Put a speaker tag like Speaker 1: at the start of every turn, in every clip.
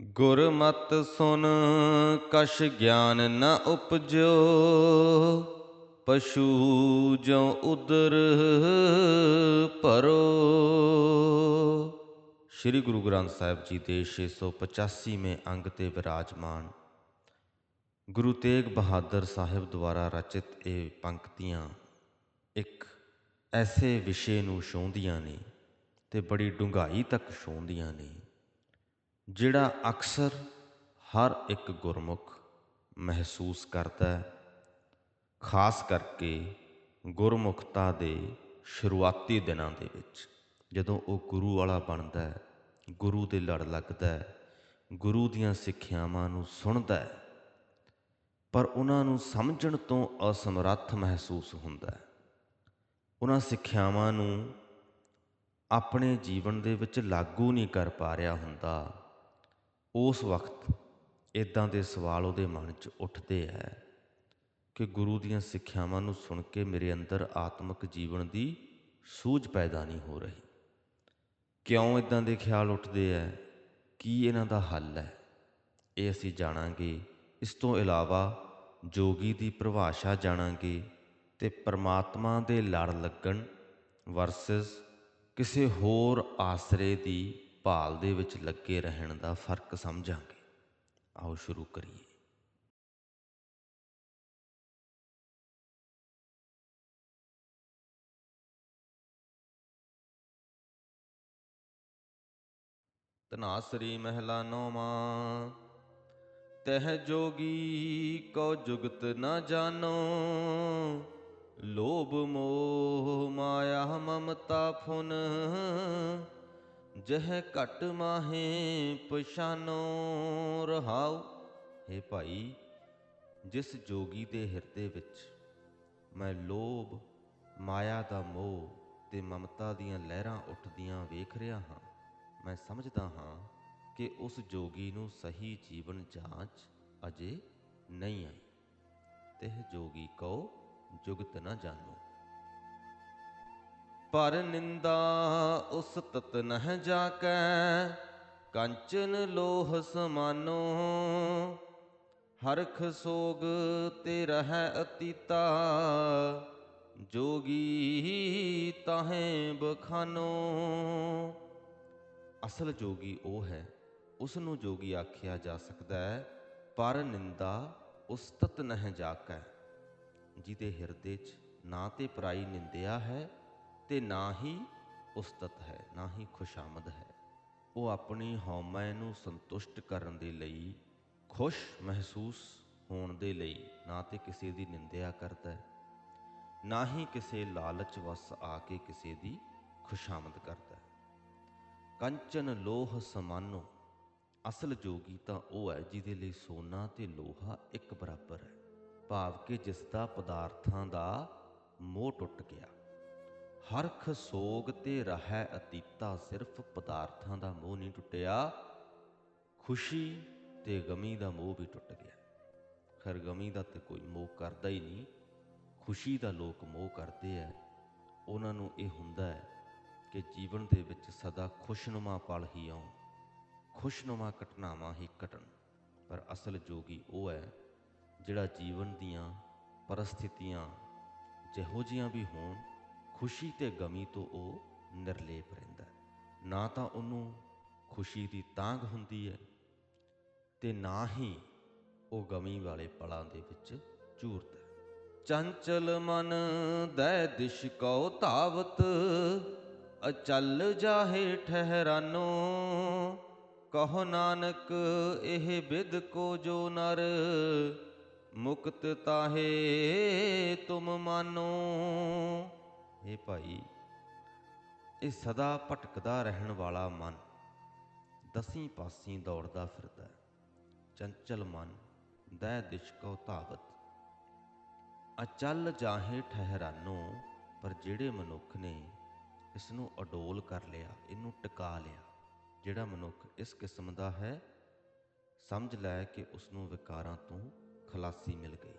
Speaker 1: ਗੁਰਮਤ ਸੁਨ ਕਸ਼ ਗਿਆਨ ਨ ਉਪਜੋ। ਪਸ਼ੂ ਜੋ ਉਦਰ ਭਰੋ। ਸ੍ਰੀ ਗੁਰੂ ਗ੍ਰੰਥ ਸਾਹਿਬ ਜੀ ਦੇ 685ਵੇਂ ਅੰਗ ਤੇ ਵਿਰਾਜਮਾਨ ਗੁਰੂ ਤੇਗ ਬਹਾਦਰ ਸਾਹਿਬ ਦੁਆਰਾ ਰਚਿਤ ਇਹ ਪੰਕਤੀਆਂ ਇੱਕ ਐਸੇ ਵਿਸ਼ੇ ਨੂੰ ਛੋਂਦੀਆਂ ਨੇ ਤੇ ਬੜੀ ਡੂੰਘਾਈ ਤੱਕ ਛੋਂਦੀਆਂ ਨੇ। ਜਿਹੜਾ ਅਕਸਰ ਹਰ ਇੱਕ ਗੁਰਮੁਖ ਮਹਿਸੂਸ ਕਰਦਾ ਹੈ, ਖਾਸ ਕਰਕੇ ਗੁਰਮੁਖਤਾ ਦੇ ਸ਼ੁਰੂਆਤੀ ਦਿਨਾਂ ਦੇ ਵਿੱਚ। ਜਦੋਂ ਉਹ ਗੁਰੂ ਵਾਲਾ ਬਣਦਾ ਹੈ, ਗੁਰੂ ਦੇ ਲੜ ਲੱਗਦਾ ਹੈ, ਗੁਰੂ ਦੀਆਂ ਸਿੱਖਿਆਵਾਂ ਨੂੰ ਸੁਣਦਾ ਹੈ, ਪਰ ਉਹਨਾਂ ਨੂੰ ਸਮਝਣ ਤੋਂ ਅਸਮਰੱਥ ਮਹਿਸੂਸ ਹੁੰਦਾ ਹੈ। ਉਹਨਾਂ ਸਿੱਖਿਆਵਾਂ ਨੂੰ ਆਪਣੇ ਜੀਵਨ ਦੇ ਵਿੱਚ ਲਾਗੂ ਨਹੀਂ ਕਰ ਪਾ ਰਿਹਾ ਹੁੰਦਾ। ਉਸ ਵਕਤ ਇਦਾਂ ਦੇ ਸਵਾਲ ਉਹਦੇ ਮਨ 'ਚ ਉੱਠਦੇ ਹੈ ਕਿ ਗੁਰੂ ਦੀਆਂ ਸਿੱਖਿਆਵਾਂ ਨੂੰ ਸੁਣ ਕੇ ਮੇਰੇ ਅੰਦਰ ਆਤਮਿਕ ਜੀਵਨ ਦੀ ਸੂਝ ਪੈਦਾ ਨਹੀਂ ਹੋ ਰਹੀ। ਕਿਉਂ ਇਦਾਂ ਦੇ ਖਿਆਲ ਉੱਠਦੇ ਹੈ ਕੀ ਇਹਨਾਂ ਦਾ ਹੱਲ ਹੈ ਇਹ ਅਸੀਂ ਜਾਣਾਂਗੇ। ਇਸ ਤੋਂ ਇਲਾਵਾ ਜੋਗੀ ਦੀ ਪਰਿਭਾਸ਼ਾ ਜਾਣਾਂਗੇ ਤੇ ਪਰਮਾਤਮਾ ਦੇ ਲੜ ਲੱਗਣ ਵਰਸਸ ਕਿਸੇ ਹੋਰ ਆਸਰੇ ਦੀ ਭਾਲ ਦੇ ਵਿੱਚ ਲੱਗੇ ਰਹਿਣ ਦਾ ਫ਼ਰਕ ਸਮਝਾਂਗੇ। ਆਓ ਸ਼ੁਰੂ ਕਰੀਏ। ਤਨਾਸਰੀ ਮਹਿਲਾ ਨੌਵਾਂ, ਤਹ ਜੋਗੀ ਕੋ ਜੁਗਤ ਨ ਜਾਣੋ ਲੋਭ ਮੋਹ ਮਾਇਆ ਮਮਤਾ ਫੁਨ ਜਹ ਘਟ ਮਾਹੇ ਪਛਾਨੋ ਰਹਾਉ। हे ਭਾਈ, ਜਿਸ ਜੋਗੀ ਦੇ ਹਿਰਦੇ ਵਿੱਚ ਮੈਂ ਲੋਭ, ਮਾਇਆ ਦਾ ਮੋਹ ਤੇ ਮਮਤਾ ਦੀਆਂ ਲਹਿਰਾਂ ਉੱਠਦੀਆਂ ਵੇਖ ਰਿਹਾ ਹਾਂ, ਮੈਂ ਸਮਝਦਾ ਹਾਂ ਕਿ ਉਸ ਜੋਗੀ ਨੂੰ ਸਹੀ ਜੀਵਨ ਜਾਂਚ ਅਜੇ ਨਹੀਂ ਆਈ। ਤੇ ਜੋਗੀ ਕੋ ਜੁਗਤ ਨਾ ਜਾਣੋ। ਪਰ ਨਿੰਦਾ ਉਸ ਤਤ ਨਹ ਜਾਕੈ, ਕੰਚਨ ਲੋਹ ਸਮਾਨੋ। ਹਰਖ ਸੋਗ ਤੇ ਰਹਿ ਅਤੀਤਾ, ਜੋਗੀ ਤਾਹੇ ਬਖਾਨੋ। ਅਸਲ ਜੋਗੀ ਉਹ ਹੈ ਉਸ ਨੂੰ ਜੋਗੀ ਆਖਿਆ ਜਾ ਸਕਦਾ ਹੈ, ਪਰ ਨਿੰਦਾ ਉਸਤਤ ਨਹਿ ਜਾਕੈ, ਜਿਹਦੇ ਹਿਰਦੇ 'ਚ ਨਾ ਤੇ ਪਰਾਈ ਨਿੰਦਿਆ ਹੈ ਤੇ ਨਾ ਹੀ ਉਸਤਤ ਹੈ, ਨਾ ਹੀ ਖੁਸ਼ਾਮਦ ਹੈ। ਉਹ ਆਪਣੀ ਹਉਮੈ ਨੂੰ ਸੰਤੁਸ਼ਟ ਕਰਨ ਦੇ ਲਈ, ਖੁਸ਼ ਮਹਿਸੂਸ ਹੋਣ ਦੇ ਲਈ ਨਾ ਤੇ ਕਿਸੇ ਦੀ ਨਿੰਦਿਆ ਕਰਦਾ ਹੈ, ਨਾ ਹੀ ਕਿਸੇ ਲਾਲਚ ਵਸ ਆ ਕੇ ਕਿਸੇ ਦੀ ਖੁਸ਼ਾਮਦ ਕਰਦਾ ਹੈ। ਕੰਚਨ ਲੋਹ ਸਮਾਨੋ, ਅਸਲ ਜੋਗੀ ਤਾਂ ਉਹ ਹੈ ਜਿਹਦੇ ਲਈ ਸੋਨਾ ਤੇ ਲੋਹਾ ਇੱਕ ਬਰਾਬਰ ਹੈ। ਭਾਵ ਕਿ ਜਿਸ ਦਾ ਪਦਾਰਥਾਂ ਦਾ ਮੋਹ ਟੁੱਟ ਗਿਆ। ਹਰਖ ਸੋਗ ਤੇ ਰਹਿ ਅਤੀਤਾ ਸਿਰਫ ਪਦਾਰਥਾਂ ਦਾ ਮੋਹ ਨਹੀਂ ਟੁੱਟਿਆ, ਖੁਸ਼ੀ ਤੇ ਗਮੀ ਦਾ ਮੋਹ ਵੀ ਟੁੱਟ ਗਿਆ। ਖਰ, ਗਮੀ ਦਾ ਤੇ ਕੋਈ ਮੋਹ ਕਰਦਾ ਹੀ ਨਹੀਂ, ਖੁਸ਼ੀ ਦਾ ਲੋਕ ਮੋਹ ਕਰਦੇ ਆ ਉਹਨਾਂ ਨੂੰ ਇਹ ਹੁੰਦਾ ਹੈ ਕਿ ਜੀਵਨ ਦੇ ਵਿੱਚ ਸਦਾ ਖੁਸ਼ਨੁਮਾ ਪਲ ਹੀ ਆਉਣ, ਖੁਸ਼ਨੁਮਾ ਘਟਨਾਵਾਂ ਹੀ ਘਟਣ। ਪਰ ਅਸਲ ਜੋਗੀ ਉਹ ਹੈ ਜਿਹੜਾ ਜੀਵਨ ਦੀਆਂ ਪਰਿਸਥਿਤੀਆਂ ਜਿਹੋ ਜੀਆਂ ਵੀ ਹੋਣ ਖੁਸ਼ੀ ਤੇ ਗਮੀ ਤੋਂ ਉਹ ਨਿਰਲੇਪ ਰਹਿੰਦਾ ਨਾ ਤਾਂ ਉਹਨੂੰ ਖੁਸ਼ੀ ਦੀ ਤਾਂਘ ਹੁੰਦੀ ਹੈ ਤੇ ਨਾ ਹੀ ਉਹ ਗਮੀ ਵਾਲੇ ਪਲਾਂ ਦੇ ਵਿੱਚ ਝੂਰਦਾ ਚੰਚਲ ਮਨ ਦੈ ਦਿਸ਼ ਕਉ ਧਾਵਤ, ਅਚਲ ਜਾਹੇ ਠਹਿਰਾਨੋ, ਕਹੋ ਨਾਨਕ ਇਹ ਬਿਦ ਕੋ ਜੋ ਨਰ, ਮੁਕਤ ਤਾਹੇ ਤੁਮ ਮਾਨੋ। ਇਹ ਭਾਈ, ਇਹ ਸਦਾ ਭਟਕਦਾ ਰਹਿਣ ਵਾਲਾ ਮਨ ਦਸੀਂ ਪਾਸੀਂ ਦੌੜਦਾ ਫਿਰਦਾ ਚੰਚਲ ਮਨ ਦੈ ਦਿਸ਼ ਧਾਵਤ। ਅਚਲ ਜਾਹੇ ਠਹਿਰਾਨੋ, ਪਰ ਜਿਹੜੇ ਮਨੁੱਖ ਨੇ ਇਸ ਨੂੰ ਅਡੋਲ ਕਰ ਲਿਆ, ਇਹਨੂੰ ਟਿਕਾ ਲਿਆ। ਜਿਹੜਾ ਮਨੁੱਖ ਇਸ ਕਿਸਮ ਦਾ ਹੈ, ਸਮਝ ਲੈ ਕਿ ਉਸ ਨੂੰ ਵਿਕਾਰਾਂ ਤੋਂ ਖਲਾਸੀ ਮਿਲ ਗਈ।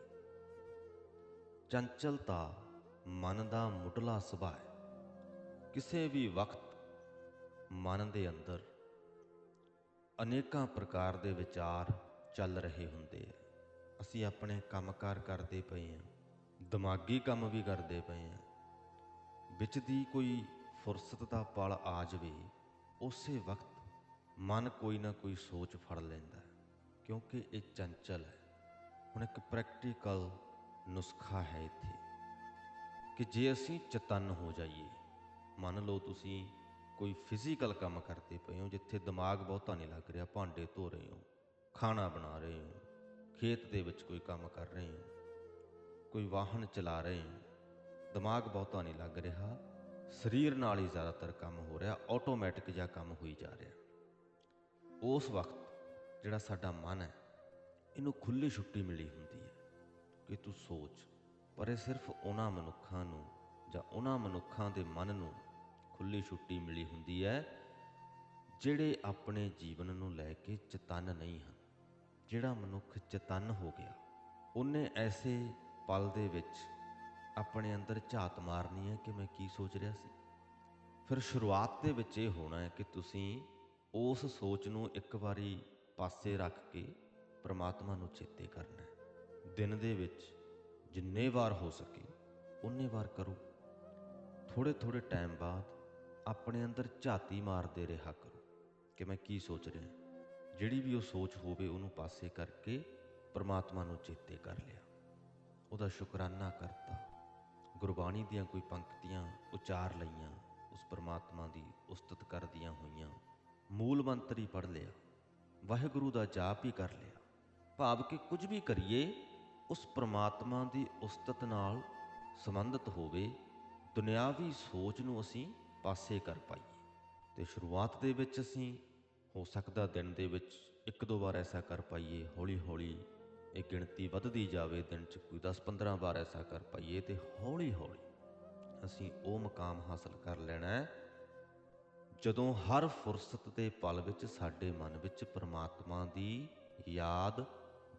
Speaker 1: ਚੰਚਲਤਾ ਮਨ ਦਾ ਮੁੱਢਲਾ ਸੁਭਾਅ ਹੈ। ਕਿਸੇ ਵੀ ਵਕਤ ਮਨ ਦੇ ਅੰਦਰ ਅਨੇਕਾਂ ਪ੍ਰਕਾਰ ਦੇ ਵਿਚਾਰ ਚੱਲ ਰਹੇ ਹੁੰਦੇ ਆ। ਅਸੀਂ ਆਪਣੇ ਕੰਮਕਾਰ ਕਰਦੇ ਪਏ ਹਾਂ, ਦਿਮਾਗੀ ਕੰਮ ਵੀ ਕਰਦੇ ਪਏ ਹਾਂ। ਵਿੱਚ ਦੀ ਕੋਈ ਫੁਰਸਤ ਦਾ ਪਲ ਆ ਜਾਵੇ, ਉਸੇ ਵਕਤ ਮਨ ਕੋਈ ਨਾ ਕੋਈ ਸੋਚ ਫੜ ਲੈਂਦਾ ਕਿਉਂਕਿ ਇਹ ਚੰਚਲ ਹੈ। ਹੁਣ ਇੱਕ ਪ੍ਰੈਕਟੀਕਲ ਨੁਸਖਾ ਹੈ ਇੱਥੇ। ਕਿ ਜੇ ਅਸੀਂ ਚਤਨ ਹੋ ਜਾਈਏ, ਮੰਨ ਲਓ ਤੁਸੀਂ ਕੋਈ ਫਿਜ਼ੀਕਲ ਕੰਮ ਕਰਦੇ ਪਏ ਹੋ, ਜਿੱਥੇ ਦਿਮਾਗ ਬਹੁਤਾ ਨਹੀਂ ਲੱਗ ਰਿਹਾ, ਭਾਂਡੇ ਧੋ ਰਹੇ ਹੋ, ਖਾਣਾ ਬਣਾ ਰਹੇ ਹੋ, ਖੇਤ ਦੇ ਵਿੱਚ ਕੋਈ ਕੰਮ ਕਰ ਰਹੇ ਹੋ, ਕੋਈ ਵਾਹਨ ਚਲਾ ਰਹੇ ਹੋ, ਦਿਮਾਗ ਬਹੁਤਾ ਨਹੀਂ ਲੱਗ ਰਿਹਾ, ਸਰੀਰ ਨਾਲ ਹੀ ਜ਼ਿਆਦਾਤਰ ਕੰਮ ਹੋ ਰਿਹਾ ਆਟੋਮੈਟਿਕ ਜਿਹਾ ਕੰਮ ਹੋਈ ਜਾ ਰਿਹਾ। ਉਸ ਵਕਤ ਜਿਹੜਾ ਸਾਡਾ ਮਨ ਹੈ, ਇਹਨੂੰ ਖੁੱਲੀ ਛੁੱਟੀ ਮਿਲੀ ਹੁੰਦੀ ਹੈ ਕਿ ਤੂੰ ਸੋਚ ਪਰ ਇਹ ਸਿਰਫ ਉਹਨਾਂ ਮਨੁੱਖਾਂ ਨੂੰ ਜਾਂ ਉਹਨਾਂ ਮਨੁੱਖਾਂ ਦੇ ਮਨ ਨੂੰ ਖੁੱਲੀ ਛੁੱਟੀ ਮਿਲੀ ਹੁੰਦੀ ਹੈ, ਜਿਹੜੇ ਆਪਣੇ ਜੀਵਨ ਨੂੰ ਲੈ ਕੇ ਚਤਨ ਨਹੀਂ ਹਨ। ਜਿਹੜਾ ਮਨੁੱਖ ਚਤਨ ਹੋ ਗਿਆ, ਉਹਨੇ ਐਸੇ ਪਲ ਦੇ ਵਿੱਚ ਆਪਣੇ ਅੰਦਰ ਝਾਤ ਮਾਰਨੀ ਹੈ ਕਿ ਮੈਂ ਕੀ ਸੋਚ ਰਿਹਾ ਸੀ। ਫਿਰ ਸ਼ੁਰੂਆਤ ਦੇ ਵਿੱਚ ਇਹ ਹੋਣਾ ਹੈ ਕਿ ਤੁਸੀਂ ਉਸ ਸੋਚ ਨੂੰ ਇੱਕ ਵਾਰੀ ਪਾਸੇ ਰੱਖ ਕੇ ਪ੍ਰਮਾਤਮਾ ਨੂੰ ਚੇਤੇ ਕਰਨਾ ਹੈ। ਦਿਨ ਦੇ ਵਿੱਚ ਜਿੰਨੇ ਵਾਰ ਹੋ ਸਕੇ ਉਨੇ ਵਾਰ ਕਰੋ। ਥੋੜੇ ਥੋੜੇ ਟਾਈਮ ਬਾਅਦ ਆਪਣੇ ਅੰਦਰ ਝਾਤੀ ਮਾਰਦੇ ਰਿਹਾ ਕਰੋ ਕਿ ਮੈਂ ਕੀ ਸੋਚ ਰਿਹਾ ਜਿਹੜੀ ਵੀ ਉਹ ਸੋਚ ਹੋਵੇ, ਉਹਨੂੰ ਪਾਸੇ ਕਰਕੇ ਪਰਮਾਤਮਾ ਨੂੰ ਚੇਤੇ ਕਰ ਲਿਆ। ਉਹਦਾ ਸ਼ੁਕਰਾਨਾ ਕਰਤਾ। ਗੁਰਬਾਣੀ ਦੀਆਂ ਕੋਈ ਪੰਕਤੀਆਂ ਉਚਾਰ ਲਈਆਂ, ਉਸ ਪਰਮਾਤਮਾ ਦੀ ਉਸਤਤ ਕਰਦੀਆਂ ਹੋਈਆਂ। ਮੂਲ ਮੰਤਰ ਹੀ ਪੜ ਲਿਆ। ਵਾਹਿਗੁਰੂ ਦਾ ਜਾਪ ਹੀ ਕਰ ਲਿਆ। ਭਾਵ ਕਿ ਕੁਝ ਵੀ ਕਰੀਏ ਉਸ ਪ੍ਰਮਾਤਮਾ ਦੀ ਉਸਤਤ ਨਾਲ ਸੰਬੰਧਿਤ ਹੋਵੇ ਦੁਨਿਆਵੀ ਸੋਚ ਨੂੰ ਅਸੀਂ ਪਾਸੇ ਕਰ ਪਾਈਏ। ਤੇ ਸ਼ੁਰੂਆਤ ਦੇ ਵਿੱਚ ਅਸੀਂ ਹੋ ਸਕਦਾ ਦਿਨ ਦੇ ਵਿੱਚ ਇੱਕ ਦੋ ਵਾਰ ਐਸਾ ਕਰ ਪਾਈਏ ਹੌਲੀ ਹੌਲੀ ਇਹ ਗਿਣਤੀ ਵੱਧਦੀ ਜਾਵੇ, ਦਿਨ 'ਚ ਕੋਈ 10-15 ਵਾਰ ਐਸਾ ਕਰ ਪਾਈਏ ਤੇ ਹੌਲੀ ਹੌਲੀ ਅਸੀਂ ਉਹ ਮਕਾਮ ਹਾਸਲ ਕਰ ਲੈਣਾ ਹੈ, ਜਦੋਂ ਹਰ ਫੁਰਸਤ ਦੇ ਪਲ ਵਿੱਚ ਸਾਡੇ ਮਨ ਵਿੱਚ ਪਰਮਾਤਮਾ ਦੀ ਯਾਦ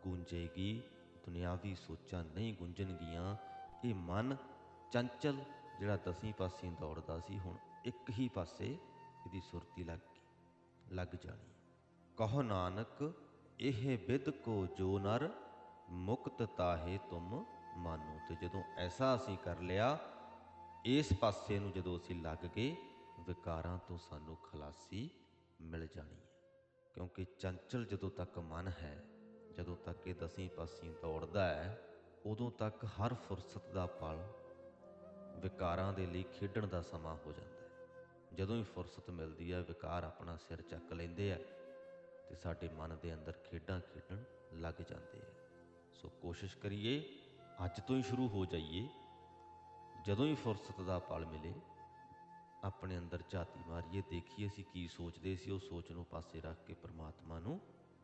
Speaker 1: ਗੂੰਜੇਗੀ ਦੁਨਿਆਵੀ ਸੋਚਾਂ ਨਹੀਂ ਗੁੰਝਣਗੀਆਂ। ਇਹ ਮਨ ਚੰਚਲ ਜਿਹੜਾ ਦਸੀਂ ਪਾਸੇ ਦੌੜਦਾ ਸੀ, ਹੁਣ ਇੱਕ ਹੀ ਪਾਸੇ ਇਹਦੀ ਸੁਰਤੀ ਲੱਗ ਗਈ, ਲੱਗ ਜਾਣੀ ਕਹੋ ਨਾਨਕ, ਇਹ ਵਿਦ ਕੋ ਜੋ ਨਰ, ਮੁਕਤ ਤਾਹੇ ਤੁਮ ਮਾਨੋ। ਤੇ ਜਦੋਂ ਐਸਾ ਅਸੀਂ ਕਰ ਲਿਆ, ਇਸ ਪਾਸੇ ਨੂੰ ਜਦੋਂ ਅਸੀਂ ਲੱਗ ਗਏ, ਵਿਕਾਰਾਂ ਤੋਂ ਸਾਨੂੰ ਖਲਾਸੀ ਮਿਲ ਜਾਣੀ ਹੈ। ਕਿਉਂਕਿ ਚੰਚਲ ਜਦੋਂ ਤੱਕ ਮਨ ਹੈ ਜਦੋਂ ਤੱਕ ਇਹ ਦਸੀਂ ਪਾਸਿਆਂ ਦੌੜਦਾ ਹੈ, ਉਦੋਂ ਤੱਕ ਹਰ ਫੁਰਸਤ ਦਾ ਪਲ ਵਿਕਾਰਾਂ ਦੇ ਲਈ ਖੇਡਣ ਦਾ ਸਮਾਂ ਹੋ ਜਾਂਦਾ ਹੈ। ਜਦੋਂ ਹੀ ਫੁਰਸਤ ਮਿਲਦੀ ਹੈ, ਵਿਕਾਰ ਆਪਣਾ ਸਿਰ ਚੱਕ ਲੈਂਦੇ ਆ ਤੇ ਸਾਡੇ ਮਨ ਦੇ ਅੰਦਰ ਖੇਡਾਂ ਖੇਡਣ ਲੱਗ ਜਾਂਦੇ ਆ। ਸੋ ਕੋਸ਼ਿਸ਼ ਕਰੀਏ, ਅੱਜ ਤੋਂ ਹੀ ਸ਼ੁਰੂ ਹੋ ਜਾਈਏ। ਜਦੋਂ ਹੀ ਫੁਰਸਤ ਦਾ ਪਲ ਮਿਲੇ, ਆਪਣੇ ਅੰਦਰ ਝਾਤੀ ਮਾਰੀਏ, ਦੇਖੀਏ ਅਸੀਂ ਕੀ ਸੋਚਦੇ ਸੀ, ਉਹ ਸੋਚ ਨੂੰ ਪਾਸੇ ਰੱਖ ਕੇ ਪ੍ਰਮਾਤਮਾ ਨੂੰ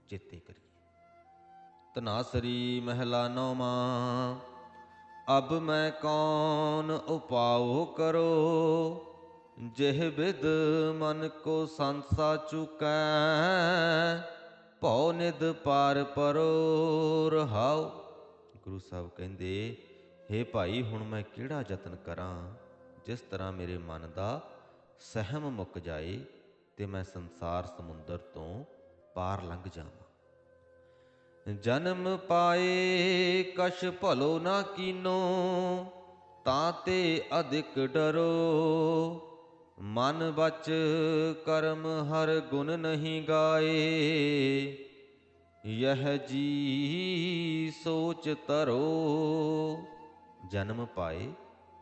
Speaker 1: ਚੇਤੇ ਕਰੀਏ। ਤਨਾਸਰੀ ਮਹਿਲਾ ਨੌਮਾ ਅਬ ਮੈਂ ਕੌਣ ਉਪਾਉ ਕਰੋ? ਜਿਹ ਵਿਦ ਮਨ ਕੋ ਸੰਸਾ ਚੁਕੈ, ਭਉ ਨਿਦ ਪਾਰ ਪਰੋ ਰਹਾਉ। ਗੁਰੂ ਸਾਹਿਬ ਕਹਿੰਦੇ, ਹੇ ਭਾਈ, ਹੁਣ ਮੈਂ ਕਿਹੜਾ ਯਤਨ ਕਰਾਂ? ਜਿਸ ਤਰ੍ਹਾਂ ਮੇਰੇ ਮਨ ਦਾ ਸਹਿਮ ਮੁੱਕ ਜਾਏ ਤੇ ਮੈਂ ਸੰਸਾਰ ਸਮੁੰਦਰ ਤੋਂ ਪਾਰ ਲੰਘ ਜਾਵਾਂ। ਜਨਮ ਪਾਏ, ਕਛ ਭਲੋ ਨਾ ਕੀਨੋ, ਤਾਂ ਤੇ ਅਧਿਕ ਡਰੋ। ਮਨ ਬਚ ਕਰਮ ਹਰ ਗੁਣ ਨਹੀਂ ਗਾਏ। ਯਹ ਜੀ ਸੋਚ ਤਰੋ। ਜਨਮ ਪਾਏ,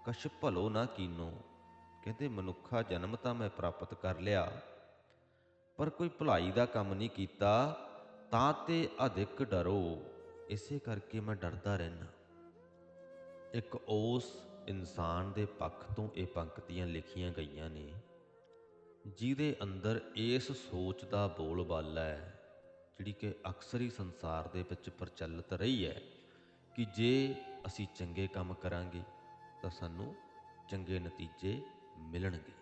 Speaker 1: ਕਛ ਭਲੋ ਨਾ ਕੀਨੋ। ਕਹਿੰਦੇ, ਮਨੁੱਖਾ ਜਨਮ ਤਾਂ ਮੈਂ ਪ੍ਰਾਪਤ ਕਰ ਲਿਆ, ਪਰ ਕੋਈ ਭਲਾਈ ਦਾ ਕੰਮ ਨਹੀਂ ਕੀਤਾ। ਤਾਂ ਤੇ ਅਧਿਕ ਡਰੋ, ਇਸੇ ਕਰਕੇ ਮੈਂ ਡਰਦਾ ਰਹਿਣਾ ਇੱਕ ਉਸ ਇਨਸਾਨ ਦੇ ਪੱਖ ਤੋਂ ਇਹ ਪੰਕਤੀਆਂ ਲਿਖੀਆਂ ਗਈਆਂ ਨੇ, ਜਿਹਦੇ ਅੰਦਰ ਇਸ ਸੋਚ ਦਾ ਬੋਲਬਾਲਾ ਹੈ, ਜਿਹੜੀ ਕਿ ਅਕਸਰ ਹੀ ਸੰਸਾਰ ਦੇ ਵਿੱਚ ਪ੍ਰਚਲਿਤ ਰਹੀ ਹੈ, ਕਿ ਜੇ ਅਸੀਂ ਚੰਗੇ ਕੰਮ ਕਰਾਂਗੇ, ਤਾਂ ਸਾਨੂੰ ਚੰਗੇ ਨਤੀਜੇ ਮਿਲਣਗੇ।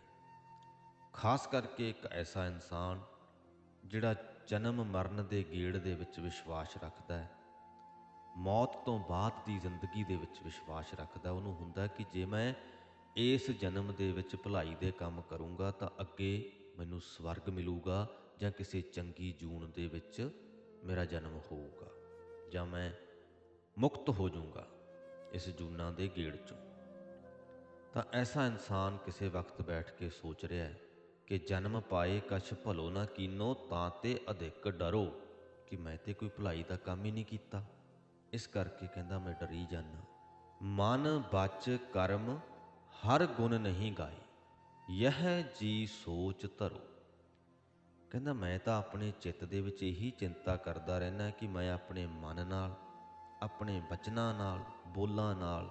Speaker 1: ਖਾਸ ਕਰਕੇ ਇੱਕ ਐਸਾ ਇਨਸਾਨ, ਜਿਹੜਾ ਜਨਮ ਮਰਨ ਦੇ ਗੇੜ ਦੇ ਵਿੱਚ ਵਿਸ਼ਵਾਸ ਰੱਖਦਾ ਹੈ। ਮੌਤ ਤੋਂ ਬਾਅਦ ਦੀ ਜ਼ਿੰਦਗੀ ਦੇ ਵਿੱਚ ਵਿਸ਼ਵਾਸ ਰੱਖਦਾ ਉਹਨੂੰ ਹੁੰਦਾ ਕਿ ਜੇ ਮੈਂ ਇਸ ਜਨਮ ਦੇ ਵਿੱਚ ਭਲਾਈ ਦੇ ਕੰਮ ਕਰੂੰਗਾ ਤਾਂ ਅੱਗੇ ਮੈਨੂੰ ਸਵਰਗ ਮਿਲੂਗਾ ਜਾਂ ਕਿਸੇ ਚੰਗੀ ਜੂਨ ਦੇ ਵਿੱਚ ਮੇਰਾ ਜਨਮ ਹੋਊਗਾ ਜਾਂ ਮੈਂ ਮੁਕਤ ਹੋ ਜਾਊਂਗਾ ਇਸ ਜੂਨਾਂ ਦੇ ਗੇੜ ਚੋਂ। ਤਾਂ ਐਸਾ ਇਨਸਾਨ ਕਿਸੇ ਵਕਤ ਬੈਠ ਕੇ ਸੋਚ ਰਿਹਾ ਹੈ ਕਿ ਜਨਮ ਪਾਏ ਕਛ ਭਲੋ ਨਾ ਕੀਨੋ, ਤਾਂ ਤੇ ਅਧਿਕ ਡਰੋ ਕਿ ਮੈਂ ਤੇ ਕੋਈ ਭਲਾਈ ਦਾ ਕੰਮ ਹੀ ਨਹੀਂ ਕੀਤਾ। ਇਸ ਕਰਕੇ ਕਹਿੰਦਾ ਮੈਂ ਡਰੀ ਜਾਨਾ ਮਨ ਬਚ ਕਰਮ, ਹਰ ਗੁਣ ਨਹੀਂ ਗਾਏ, ਯਹ ਜੀ ਸੋਚ ਧਰੋ। ਕਹਿੰਦਾ ਮੈਂ ਤਾਂ ਆਪਣੇ ਚਿੱਤ ਦੇ ਵਿੱਚ ਇਹੀ ਚਿੰਤਾ ਕਰਦਾ ਰਹਿਣਾ ਕਿ ਮੈਂ ਆਪਣੇ ਮਨ ਨਾਲ, ਆਪਣੇ ਬਚਨਾਂ ਨਾਲ, ਬੋਲਾਂ ਨਾਲ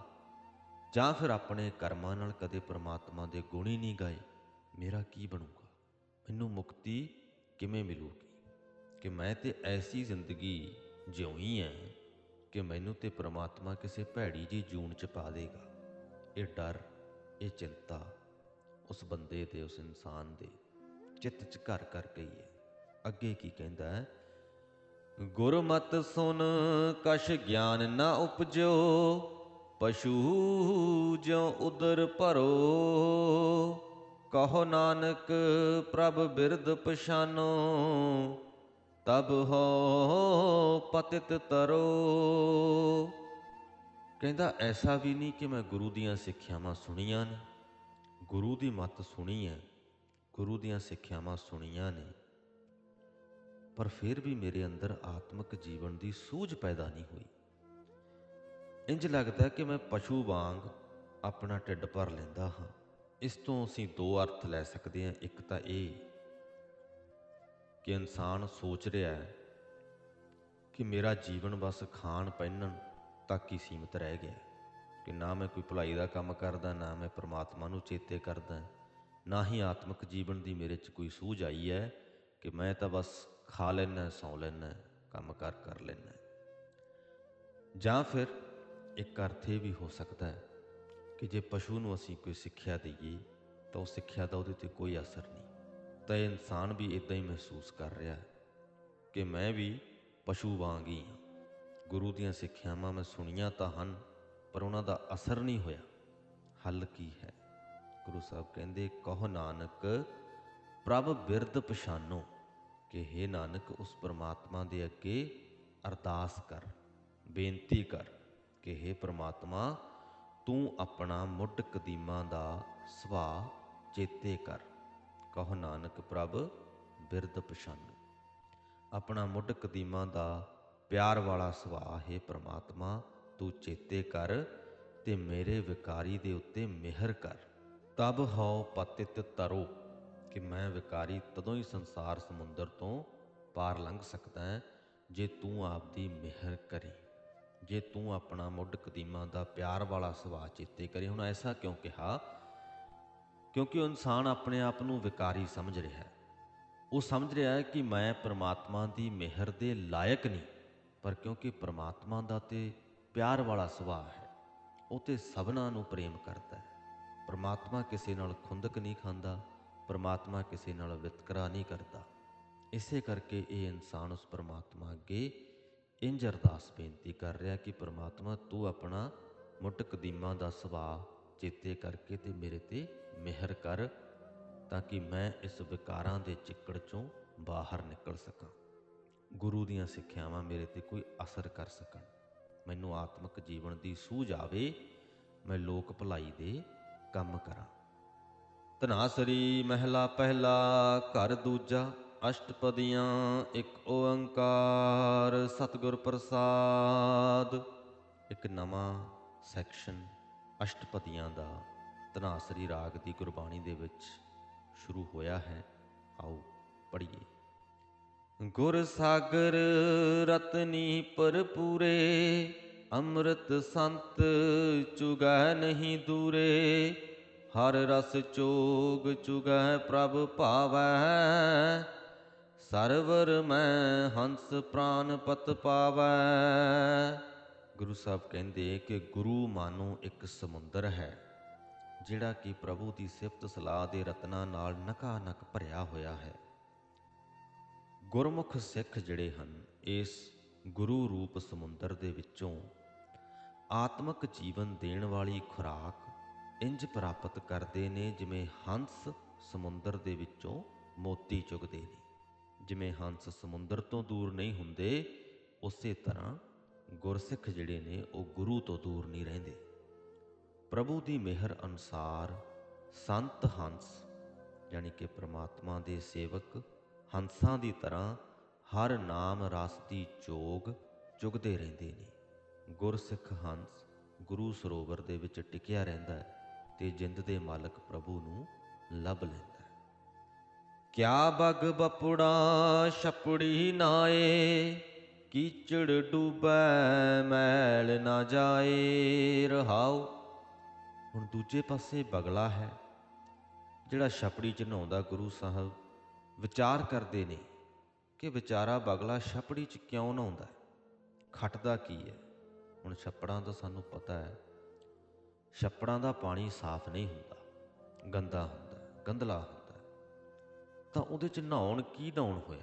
Speaker 1: ਜਾਂ ਫਿਰ ਆਪਣੇ ਕਰਮਾਂ ਨਾਲ ਕਦੇ ਪ੍ਰਮਾਤਮਾ ਦੇ ਗੁਣ ਹੀ ਨਹੀਂ ਗਾਏ। ਮੇਰਾ ਕੀ ਬਣੂਗਾ? ਮੈਨੂੰ ਮੁਕਤੀ ਕਿਵੇਂ ਮਿਲੂਗੀ? ਕਿ ਮੈਂ ਤੇ ਐਸੀ ਜ਼ਿੰਦਗੀ ਜਿਉਣੀ ਹੈ ਕਿ ਮੈਨੂੰ ਤੇ ਪ੍ਰਮਾਤਮਾ ਕਿਸੇ ਭੈੜੀ ਜੀ ਜੂਨ ਚ ਪਾ ਦੇਗਾ। ਇਹ ਡਰ, ਇਹ ਚਿੰਤਾ ਉਸ ਬੰਦੇ ਦੇ ਉਸ ਇਨਸਾਨ ਦੇ ਚਿੱਤ ਚ ਘਰ ਕਰ ਗਈ ਹੈ ਅੱਗੇ ਕੀ ਕਹਿੰਦਾ ਹੈ ਗੁਰਮਤ ਸੁਨ ਕਸ਼ ਗਿਆਨ ਨਾ ਉਪਜੋ, ਪਸ਼ੂ ਜਿਉ ਉਦਰ ਭਰੋ। ਕਹੋ ਨਾਨਕ, ਪ੍ਰਭ ਬਿਰਦ ਪਛਾਨੋ, ਤਬ ਹੋ ਪਤਿਤ ਤਰੋ। ਕਹਿੰਦਾ, ਐਸਾ ਵੀ ਨਹੀਂ ਕਿ ਮੈਂ ਗੁਰੂ ਦੀਆਂ ਸਿੱਖਿਆਵਾਂ ਸੁਣੀਆਂ ਨੇ। ਗੁਰੂ ਦੀ ਮੱਤ ਸੁਣੀ ਹੈ, ਗੁਰੂ ਦੀਆਂ ਸਿੱਖਿਆਵਾਂ ਸੁਣੀਆਂ ਨੇ। ਪਰ ਫਿਰ ਵੀ ਮੇਰੇ ਅੰਦਰ ਆਤਮਿਕ ਜੀਵਨ ਦੀ ਸੂਝ ਪੈਦਾ ਨਹੀਂ ਹੋਈ। ਇੰਜ ਲੱਗਦਾ ਕਿ ਮੈਂ ਪਸ਼ੂ ਵਾਂਗ ਆਪਣਾ ਢਿੱਡ ਭਰ ਲੈਂਦਾ ਹਾਂ। ਇਸ ਤੋਂ ਅਸੀਂ ਦੋ ਅਰਥ ਲੈ ਸਕਦੇ ਹਾਂ। ਇੱਕ ਤਾਂ ਇਹ ਕਿ ਇਨਸਾਨ ਸੋਚ ਰਿਹਾ ਹੈ ਕਿ ਮੇਰਾ ਜੀਵਨ ਬਸ ਖਾਣ ਪਹਿਨਣ ਤੱਕ ਹੀ ਸੀਮਿਤ ਰਹਿ ਗਿਆ ਕਿ ਨਾ ਮੈਂ ਕੋਈ ਭਲਾਈ ਦਾ ਕੰਮ ਕਰਦਾ, ਨਾ ਮੈਂ ਪ੍ਰਮਾਤਮਾ ਨੂੰ ਚੇਤੇ ਕਰਦਾ ਨਾ ਹੀ ਆਤਮਿਕ ਜੀਵਨ ਦੀ ਮੇਰੇ 'ਚ ਕੋਈ ਸੂਝ ਆਈ ਹੈ ਕਿ ਮੈਂ ਤਾਂ ਬਸ ਖਾ ਲੈਣਾ ਸੌ ਲੈਣਾ ਕੰਮ ਕਰ ਕਰ ਲੈਣਾ ਜਾਂ ਫਿਰ ਇੱਕ ਅਰਥ ਇਹ ਵੀ ਹੋ ਸਕਦਾ ਹੈ ਕਿ ਜੇ ਪਸ਼ੂ ਨੂੰ ਅਸੀਂ ਕੋਈ ਸਿੱਖਿਆ ਦਈਏ, ਤਾਂ ਉਹ ਸਿੱਖਿਆ ਦਾ ਉਹਦੇ ਤੇ ਕੋਈ ਅਸਰ ਨਹੀਂ। ਤਾਂ ਇਹ ਇਨਸਾਨ ਵੀ ਇਦਾਂ ਹੀ ਮਹਿਸੂਸ ਕਰ ਰਿਹਾ ਹੈ ਕਿ ਮੈਂ ਵੀ ਪਸ਼ੂ ਵਾਂਗ ਹੀ ਹਾਂ। ਗੁਰੂ ਦੀਆਂ ਸਿੱਖਿਆਵਾਂ ਮੈਂ ਸੁਣੀਆਂ ਤਾਂ ਹਨ, ਪਰ ਉਹਨਾਂ ਦਾ ਅਸਰ ਨਹੀਂ ਹੋਇਆ। ਹੱਲ ਕੀ ਹੈ? ਗੁਰੂ ਸਾਹਿਬ ਕਹਿੰਦੇ, ਕਹੋ ਨਾਨਕ, ਪ੍ਰਭ ਬਿਰਧ ਪਛਾਨੋ ਕਿ हे ਨਾਨਕ, ਉਸ ਪਰਮਾਤਮਾ ਦੇ ਅੱਗੇ ਅਰਦਾਸ ਕਰ, ਬੇਨਤੀ ਕਰ ਕਿ हे ਪ੍ਰਮਾਤਮਾ ਤੂੰ ਆਪਣਾ ਮੁੱਢ ਕਦੀਮਾਂ ਦਾ ਸੁਭਾਅ ਚੇਤੇ ਕਰ। ਕਹੋ ਨਾਨਕ ਪ੍ਰਭ, ਬਿਰਧ ਪਛਾਨੋ। ਆਪਣਾ ਮੁੱਢ ਕਦੀਮਾਂ ਦਾ ਪਿਆਰ ਵਾਲਾ ਸੁਭਾਅ ਹੈ ਪ੍ਰਮਾਤਮਾ, ਤੂੰ ਚੇਤੇ ਕਰ ਤੇ ਮੇਰੇ ਵਿਕਾਰੀ ਦੇ ਉੱਤੇ ਮਿਹਰ ਕਰ। ਤਬ ਹਉ ਪਤਿਤ ਤਰੋ ਕਿ ਮੈਂ ਵਿਕਾਰੀ ਤਦੋਂ ਹੀ ਸੰਸਾਰ ਸਮੁੰਦਰ ਤੋਂ ਪਾਰ ਲੰਘ ਸਕਦਾ ਹੈ ਜੇ ਤੂੰ ਆਪਦੀ ਮਿਹਰ ਕਰੇ। ਜੇ ਤੂੰ ਆਪਣਾ ਮੁੱਢ ਕਦੀਮਾਂ ਦਾ ਪਿਆਰ ਵਾਲਾ ਸੁਭਾਅ ਚੇਤੇ ਕਰੇ, ਹੁਣ ਐਸਾ ਕਿਉਂ ਕਿਹਾ? ਕਿਉਂਕਿ ਉਹ ਇਨਸਾਨ ਆਪਣੇ ਆਪ ਨੂੰ ਵਿਕਾਰੀ ਸਮਝ ਰਿਹਾ ਹੈ। ਉਹ ਸਮਝ ਰਿਹਾ ਹੈ ਕਿ ਮੈਂ ਪ੍ਰਮਾਤਮਾ ਦੀ ਮਿਹਰ ਦੇ ਲਾਇਕ ਨਹੀਂ, ਪਰ ਕਿਉਂਕਿ ਪ੍ਰਮਾਤਮਾ ਦਾ ਤੇ ਪਿਆਰ ਵਾਲਾ ਸੁਭਾਅ ਹੈ, ਉਹ ਤੇ ਸਭਨਾਂ ਨੂੰ ਪ੍ਰੇਮ ਕਰਦਾ ਹੈ। ਪ੍ਰਮਾਤਮਾ ਕਿਸੇ ਨਾਲ ਖੁੰਦਕ ਨਹੀਂ ਖਾਂਦਾ, ਪ੍ਰਮਾਤਮਾ ਕਿਸੇ ਨਾਲ ਵਿਤਕਰਾ ਨਹੀਂ ਕਰਦਾ। ਇਸੇ ਕਰਕੇ ਇਹ ਇਨਸਾਨ ਉਸ ਪ੍ਰਮਾਤਮਾ ਅੱਗੇ ਇੰਜ ਅਰਦਾਸ ਬੇਨਤੀ ਕਰ ਰਿਹਾ ਕਿ ਪ੍ਰਮਾਤਮਾ ਤੂੰ ਆਪਣਾ ਮੁੱਢ ਕਦੀਮਾਂ ਦਾ ਸੁਭਾਅ ਚੇਤੇ ਕਰਕੇ ਤੇ ਮੇਰੇ ਤੇ ਮਿਹਰ ਕਰ ਤਾਂ ਕਿ ਮੈਂ ਇਸ ਵਿਕਾਰਾਂ ਦੇ ਚਿੱਕੜ ਚੋਂ ਬਾਹਰ ਨਿਕਲ ਸਕਾਂ। ਗੁਰੂ ਦੀਆਂ ਸਿੱਖਿਆਵਾਂ ਮੇਰੇ ਤੇ ਕੋਈ ਅਸਰ ਕਰ ਸਕਣ। ਮੈਨੂੰ ਆਤਮਿਕ ਜੀਵਨ ਦੀ ਸੂਝ ਆਵੇ, ਮੈਂ ਲੋਕ ਭਲਾਈ ਦੇ ਕੰਮ ਕਰਾਂ। ਤਨਾਸਰੀ ਮਹਿਲਾ ਪਹਿਲਾ, ਘਰ ਦੂਜਾ ਅਸ਼ਟਪਦੀਆਂ ਇੱਕ ਓੰਕਾਰ, ਸਤਿਗੁਰ ਪ੍ਰਸਾਦ। ਇੱਕ ਨਵਾਂ ਸੈਕਸ਼ਨ ਅਸ਼ਟਪਦੀਆਂ ਦਾ ਤਨਾਸਰੀ ਰਾਗ ਦੀ ਗੁਰਬਾਣੀ ਦੇ ਵਿੱਚ ਸ਼ੁਰੂ ਹੋਇਆ ਹੈ। ਆਓ ਪੜ੍ਹੀਏ। ਗੁਰ ਸਾਗਰ ਰਤਨੀ ਭਰਪੂਰੇ, ਅੰਮ੍ਰਿਤ ਸੰਤ ਚੁਗੈ ਨਹੀਂ ਦੂਰੇ। ਹਰ ਰਸ ਚੋਗ ਚੁਗੈ ਪ੍ਰਭ ਭਾਵੈ ਸਰਵਰ ਮੈਂ ਹੰਸ ਪ੍ਰਾਨ ਪਤ ਪਾਵੈ। ਗੁਰੂ ਸਾਹਿਬ ਕਹਿੰਦੇ ਕਿ ਗੁਰੂ ਮਾਨੋ ਇੱਕ ਸਮੁੰਦਰ ਹੈ, ਜਿਹੜਾ ਕਿ ਪ੍ਰਭੂ ਦੀ ਸਿਫਤ ਸਲਾਹ ਦੇ ਰਤਨਾਂ ਨਾਲ ਨਕਾ ਨਕ ਭਰਿਆ ਹੋਇਆ ਹੈ। ਗੁਰਮੁਖ ਸਿੱਖ ਜਿਹੜੇ ਹਨ, ਇਸ ਗੁਰੂ ਰੂਪ ਸਮੁੰਦਰ ਦੇ ਵਿੱਚੋਂ ਆਤਮਿਕ ਜੀਵਨ ਦੇਣ ਵਾਲੀ ਖੁਰਾਕ ਇੰਜ ਪ੍ਰਾਪਤ ਕਰਦੇ ਨੇ ਜਿਵੇਂ ਹੰਸ ਸਮੁੰਦਰ ਦੇ ਵਿੱਚੋਂ ਮੋਤੀ ਚੁਗਦੇ ਨੇ। ਜਿਵੇਂ ਹੰਸ ਸਮੁੰਦਰ ਤੋਂ ਦੂਰ ਨਹੀਂ ਹੁੰਦੇ, ਉਸੇ ਤਰ੍ਹਾਂ ਗੁਰਸਿੱਖ ਜਿਹੜੇ ਨੇ ਉਹ ਗੁਰੂ ਤੋਂ ਦੂਰ ਨਹੀਂ ਰਹਿੰਦੇ। ਪ੍ਰਭੂ ਦੀ ਮਿਹਰ ਅਨੁਸਾਰ ਸੰਤ ਹੰਸ, ਯਾਨੀ ਕਿ ਪ੍ਰਮਾਤਮਾ ਦੇ ਸੇਵਕ, ਹੰਸਾਂ ਦੀ ਤਰ੍ਹਾਂ ਹਰ ਨਾਮ ਰਸ ਦੀ ਚੋਗ ਚੁਗਦੇ ਰਹਿੰਦੇ ਨੇ। ਗੁਰਸਿੱਖ ਹੰਸ ਗੁਰੂ ਸਰੋਵਰ ਦੇ ਵਿੱਚ ਟਿਕਿਆ ਰਹਿੰਦਾ ਹੈ ਤੇ ਜਿੰਦ ਦੇ ਮਾਲਕ ਪ੍ਰਭੂ ਨੂੰ ਲੱਭ ਲੈਂਦਾ ਕਿਆ ਬਗ ਬਪੁੜਾ ਛਪੜੀ ਨਾਏ ਕੀਚੜ ਡੂਬੈ ਮੈਲ ਨਾ ਜਾਏ ਰਹਾਉ। ਹੁਣ ਦੂਜੇ ਪਾਸੇ ਬਗਲਾ ਹੈ ਜਿਹੜਾ ਛਪੜੀ ਚ ਨਹਾਉਂਦਾ ਗੁਰੂ ਸਾਹਿਬ ਵਿਚਾਰ ਕਰਦੇ ਨੇ ਕਿ ਵਿਚਾਰਾ ਬਗਲਾ ਛਪੜੀ ਚ ਕਿਉਂ ਨਹਾਉਂਦਾ ਹੈ? ਖੱਟਦਾ ਕੀ ਹੈ? ਹੁਣ ਛੱਪੜਾਂ ਦਾ ਸਾਨੂੰ ਪਤਾ ਹੈ ਛੱਪੜਾਂ ਦਾ ਪਾਣੀ ਸਾਫ਼ ਨਹੀਂ ਹੁੰਦਾ ਗੰਦਾ ਹੁੰਦਾ ਹੈ, ਗੰਧਲਾ ਹੁੰਦਾ। ਤਾਂ ਉਹਦੇ ਚ ਨਹਾਉਣ ਕੀ ਨਹਾਉਣ ਹੋਇਆ?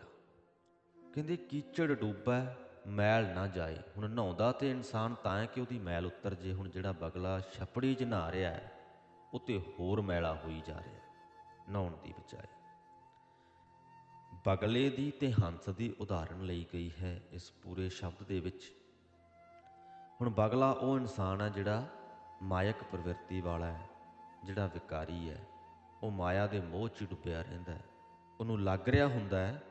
Speaker 1: ਕਹਿੰਦੇ ਕੀਚੜ ਡੂਬਾ, ਮੈਲ ਨਾ ਜਾਏ। ਹੁਣ ਨਹਾਉਂਦਾ ਤੇ ਇਨਸਾਨ ਤਾਂ ਹੈ ਕਿ ਉਹਦੀ ਮੈਲ ਉਤਰ ਜੇ। ਹੁਣ ਜਿਹੜਾ ਬਗਲਾ ਛਪੜੀ 'ਚ ਨਹਾ ਰਿਹਾ ਹੈ ਉਹ ਤੇ ਹੋਰ ਮੈਲਾ ਹੋਈ ਜਾ ਰਿਹਾ ਨਹਾਉਣ ਦੀ ਬਜਾਏ। ਬਗਲੇ ਦੀ ਤੇ ਹੰਸ ਦੀ ਉਦਾਹਰਣ ਲਈ ਗਈ ਹੈ ਇਸ ਪੂਰੇ ਸ਼ਬਦ ਦੇ ਵਿੱਚ। ਹੁਣ ਬਗਲਾ ਉਹ ਇਨਸਾਨ ਹੈ ਜਿਹੜਾ ਮਾਇਕ ਪ੍ਰਵਿਰਤੀ ਵਾਲਾ ਹੈ, ਜਿਹੜਾ ਵਿਕਾਰੀ ਹੈ। ਉਹ ਮਾਇਆ ਦੇ ਮੋਹ 'ਚ ਡੁੱਬਿਆ ਰਹਿੰਦਾ ਹੈ। ਉਹਨੂੰ ਲੱਗ ਰਿਹਾ ਹੁੰਦਾ ਹੈ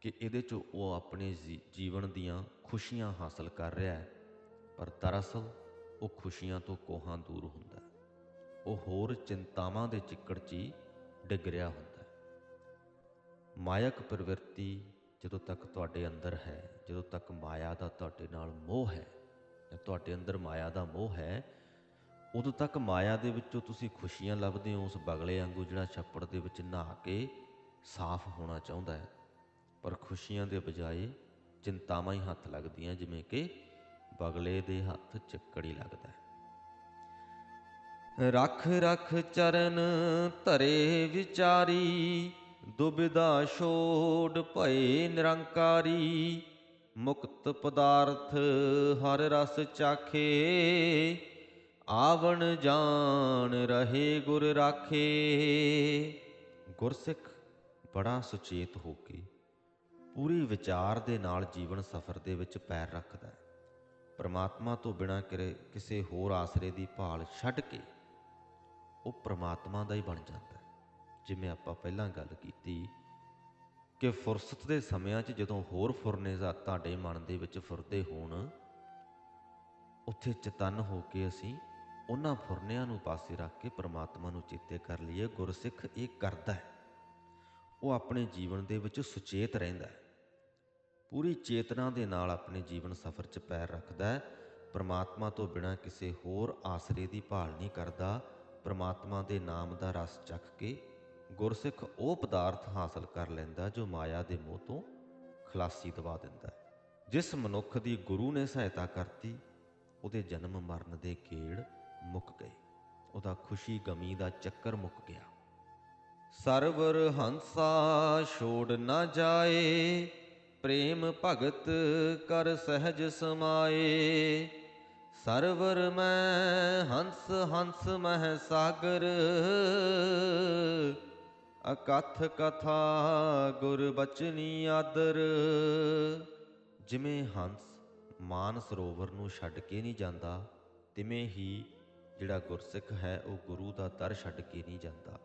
Speaker 1: ਕਿ ਇਹਦੇ 'ਚੋਂ ਉਹ ਆਪਣੇ ਜੀ- ਜੀਵਨ ਦੀਆਂ ਖੁਸ਼ੀਆਂ ਹਾਸਲ ਕਰ ਰਿਹਾ ਹੈ, ਪਰ ਦਰਅਸਲ ਉਹ ਖੁਸ਼ੀਆਂ ਤੋਂ ਕੋਹਾਂ ਦੂਰ ਹੁੰਦਾ ਹੈ। ਉਹ ਹੋਰ ਚਿੰਤਾਵਾਂ ਦੇ ਚਿੱਕੜ 'ਚ ਹੀ ਡਿੱਗ ਰਿਹਾ ਹੁੰਦਾ ਹੈ। ਮਾਇਕ ਪ੍ਰਵਿਰਤੀ ਜਦੋਂ ਤੱਕ ਤੁਹਾਡੇ ਅੰਦਰ ਹੈ, ਜਦੋਂ ਤੱਕ ਮਾਇਆ ਦਾ ਤੁਹਾਡੇ ਨਾਲ ਮੋਹ ਹੈ, ਜਾਂ ਤੁਹਾਡੇ ਅੰਦਰ ਮਾਇਆ ਦਾ ਮੋਹ ਹੈ, ਉਦੋਂ ਤੱਕ ਮਾਇਆ ਦੇ ਵਿੱਚੋਂ ਤੁਸੀਂ ਖੁਸ਼ੀਆਂ ਲੱਭਦੇ ਹੋ ਉਸ ਬਗਲੇ ਵਾਂਗੂ ਜਿਹੜਾ ਛੱਪੜ ਦੇ ਵਿੱਚ ਨਹਾ ਕੇ ਸਾਫ਼ ਹੋਣਾ ਚਾਹੁੰਦਾ ਹੈ। ਪਰ ਖੁਸ਼ੀਆਂ ਦੇ ਬਜਾਏ ਚਿੰਤਾਵਾਂ ਹੀ ਹੱਥ ਲੱਗਦੀਆਂ, ਜਿਵੇਂ ਕਿ ਬਗਲੇ ਦੇ ਹੱਥ ਚੱਕੜੀ ਲੱਗਦਾ ਹੈ। ਰਖ ਰਖ ਚਰਨ ਧਰੇ ਵਿਚਾਰੀ, ਦੁਬਿਧਾ ਛੋੜ ਭਏ ਨਿਰੰਕਾਰੀ, ਮੁਕਤ ਪਦਾਰਥ ਹਰ ਰਸ ਚਾਖੇ, ਆਵਣ ਜਾਣ ਰਹੇ ਗੁਰ ਰਾਖੇ। ਗੁਰਸਿੱਖ ਬੜਾ ਸੁਚੇਤ ਹੋ ਕੇ ਪੂਰੀ ਵਿਚਾਰ ਦੇ ਨਾਲ ਜੀਵਨ ਸਫਰ ਦੇ ਵਿੱਚ ਪੈਰ ਰੱਖਦਾ ਹੈ। ਪ੍ਰਮਾਤਮਾ ਤੋਂ ਬਿਨਾਂ ਕਿਰੇ ਕਿਸੇ ਹੋਰ ਆਸਰੇ ਦੀ ਭਾਲ ਛੱਡ ਕੇ ਉਹ ਪਰਮਾਤਮਾ ਦਾ ਹੀ ਬਣ ਜਾਂਦਾ ਹੈ। ਜਿਵੇਂ ਆਪਾਂ ਪਹਿਲਾਂ ਗੱਲ ਕੀਤੀ ਕਿ ਫੁਰਸਤ ਦੇ ਸਮਿਆਂ 'ਚ ਜਦੋਂ ਹੋਰ ਫੁਰਨੇ ਤੁਹਾਡੇ ਮਨ ਦੇ ਵਿੱਚ ਫੁਰਦੇ ਹੋਣ, ਉੱਥੇ ਚਤਨ ਹੋ ਕੇ ਅਸੀਂ ਉਹਨਾਂ ਫੁਰਨਿਆਂ ਨੂੰ ਪਾਸੇ ਰੱਖ ਕੇ ਪਰਮਾਤਮਾ ਨੂੰ ਚੇਤੇ ਕਰ ਲਈਏ। ਗੁਰਸਿੱਖ ਇਹ ਕਰਦਾ ਹੈ। ਉਹ ਆਪਣੇ ਜੀਵਨ ਦੇ ਵਿੱਚ ਸੁਚੇਤ ਰਹਿੰਦਾ ਹੈ। ਪੂਰੀ ਚੇਤਨਾ ਦੇ ਨਾਲ ਆਪਣੇ ਜੀਵਨ ਸਫਰ 'ਚ ਪੈਰ ਰੱਖਦਾ ਹੈ। ਪ੍ਰਮਾਤਮਾ ਤੋਂ ਬਿਨਾਂ ਕਿਸੇ ਹੋਰ ਆਸਰੇ ਦੀ ਭਾਲ ਨਹੀਂ ਕਰਦਾ। ਪਰਮਾਤਮਾ ਦੇ ਨਾਮ ਦਾ ਰਸ ਚੱਖ ਕੇ ਗੁਰਸਿੱਖ ਉਹ ਪਦਾਰਥ ਹਾਸਲ ਕਰ ਲੈਂਦਾ ਜੋ ਮਾਇਆ ਦੇ ਮੋਹ ਤੋਂ ਖਲਾਸੀ ਦਵਾ ਦਿੰਦਾ ਹੈ। ਜਿਸ ਮਨੁੱਖ ਦੀ ਗੁਰੂ ਨੇ ਸਹਾਇਤਾ ਕਰਤੀ, ਉਹਦੇ ਜਨਮ ਮਰਨ ਦੇ ਗੇੜ ਮੁੱਕ ਗਏ। ਉਹਦਾ ਖੁਸ਼ੀ ਗਮੀ ਦਾ ਚੱਕਰ ਮੁੱਕ ਗਿਆ। ਸਰਵਰ ਹੰਸਾ ਛੋੜ ਨਾ ਜਾਏ, ਪ੍ਰੇਮ ਭਗਤ ਕਰ ਸਹਿਜ ਸਮਾਏ। ਸਰਵਰ ਮੈਂ ਹੰਸ ਹੰਸ ਮਹਿ ਸਾਗਰ, ਅਕਥ ਕਥਾ ਗੁਰ ਬਚਨੀ ਆਦਰ। ਜਿਵੇਂ ਹੰਸ ਮਾਨ ਸਰੋਵਰ ਨੂੰ ਛੱਡ ਕੇ ਨਹੀਂ ਜਾਂਦਾ, ਤਿਵੇਂ ਹੀ ਜਿਹੜਾ ਗੁਰਸਿੱਖ ਹੈ ਉਹ ਗੁਰੂ ਦਾ ਦਰ ਛੱਡ ਕੇ ਨਹੀਂ ਜਾਂਦਾ।